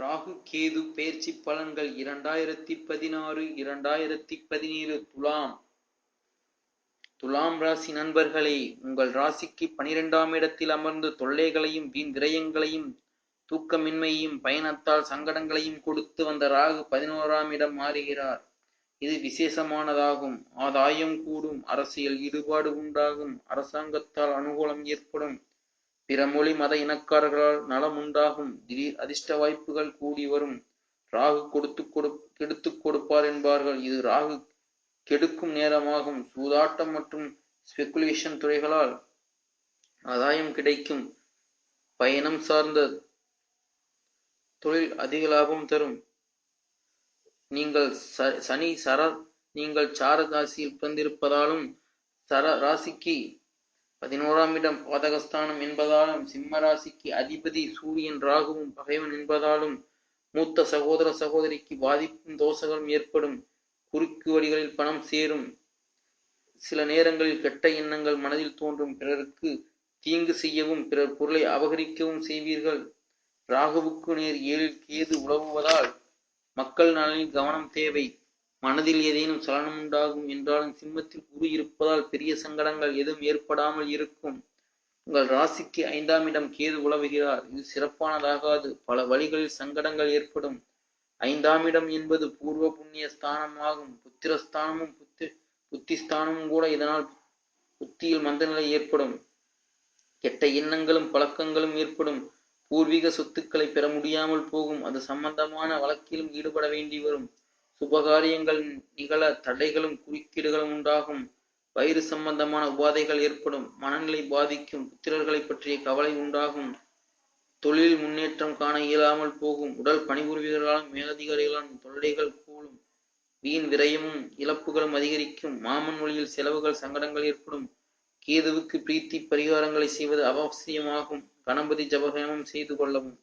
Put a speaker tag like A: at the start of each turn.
A: ராகு கேது பெயர்ச்சி பலன்கள் இரண்டாயிரத்தி பதினாறு இரண்டாயிரத்தி பதினேழு துலாம். துலாம் ராசி நண்பர்களே உங்கள் ராசிக்கு பனிரெண்டாம் இடத்தில் அமர்ந்து தொல்லைகளையும் வீண் விரயங்களையும் தூக்கமின்மையையும் பயணத்தால் சங்கடங்களையும் கொடுத்து வந்த ராகு பதினோராம் இடம் மாறுகிறார். இது விசேஷமானதாகும். ஆதாயம் கூடும். அரசியல் ஈடுபாடு உண்டாகும். அரசாங்கத்தால் அனுகூலம் ஏற்படும். பிற மொழி மத இனக்காரர்களால் நலம் உண்டாகும் திடீர் அதிர்ஷ்ட வாய்ப்புகள் கூடி வரும். ராகு கொடுத்து கொடு கெடுத்து கொடுப்பார் என்பார்கள். இது ராகு கெடுக்கும் நேரமாகும். சூதாட்டம் மற்றும் ஸ்பெகுலேஷன் துறைகளால் ஆதாயம் கிடைக்கும். பயணம் சார்ந்த தொழில் அதிக லாபம் தரும். நீங்கள் சனி சர நீங்கள் சார ராசியில் பிறந்திருப்பதாலும் சர ராசிக்கு பதினோராம் இடம் பாதகஸ்தானம் என்பதாலும் சிம்ம ராசிக்கு அதிபதி சூரியன் ராகுவும் பகைவன் என்பதாலும் மூத்த சகோதர சகோதரிக்கு பாதிப்பும் தோஷங்களும் ஏற்படும். குறுக்கு வழிகளில் பணம் சேரும். சில நேரங்களில் கெட்ட எண்ணங்கள் மனதில் தோன்றும். பிறருக்கு தீங்கு செய்யவும் பிறர் பொருளை அபகரிக்கவும் செய்வீர்கள். ராகுவுக்கு நேர் ஏழில் கேது உழவுவதால் மக்கள் நலனில் கவனம் தேவை. மனதில் ஏதேனும் சலனம் உண்டாகும் என்றாலும் சிம்மத்தில் குரு இருப்பதால் பெரிய சங்கடங்கள் எதுவும் ஏற்படாமல் இருக்கும். உங்கள் ராசிக்கு ஐந்தாம் இடம் கேது உழவுகிறார் இது சிறப்பானதாகாது. பல வழிகளில் சங்கடங்கள் ஏற்படும். ஐந்தாம் இடம் என்பது பூர்வ புண்ணிய ஸ்தானமாகும். புத்திரஸ்தானமும் புத்தி புத்திஸ்தானமும் கூட இதனால் புத்தியில் மந்தநிலை ஏற்படும். கெட்ட எண்ணங்களும் பழக்கங்களும் ஏற்படும். பூர்வீக சொத்துக்களை பெற முடியாமல் போகும். அது சம்பந்தமான வழக்கிலும் ஈடுபட வேண்டி வரும். சுபகாரியங்கள் நிகழ தடைகளும் குறுக்கீடுகளும் உண்டாகும். வயிறு சம்பந்தமான உபாதைகள் ஏற்படும். மனநிலை பாதிக்கும். புத்திரர்களை பற்றிய கவலை உண்டாகும். தொழில் முன்னேற்றம் காண இயலாமல் போகும். உடல் பணிபுரிவர்களாலும் மேலதிகாரிகளாலும் தொல்லைகள் கூடும். வீண் விரயமும் இழப்புகளும் அதிகரிக்கும். மாமன் மொழியில் செலவுகள் சங்கடங்கள் ஏற்படும். கேதுவுக்கு பிரீத்தி பரிகாரங்களை செய்வது அவசியமாகும். கணபதி ஜபகேமம் செய்து கொள்ளவும்.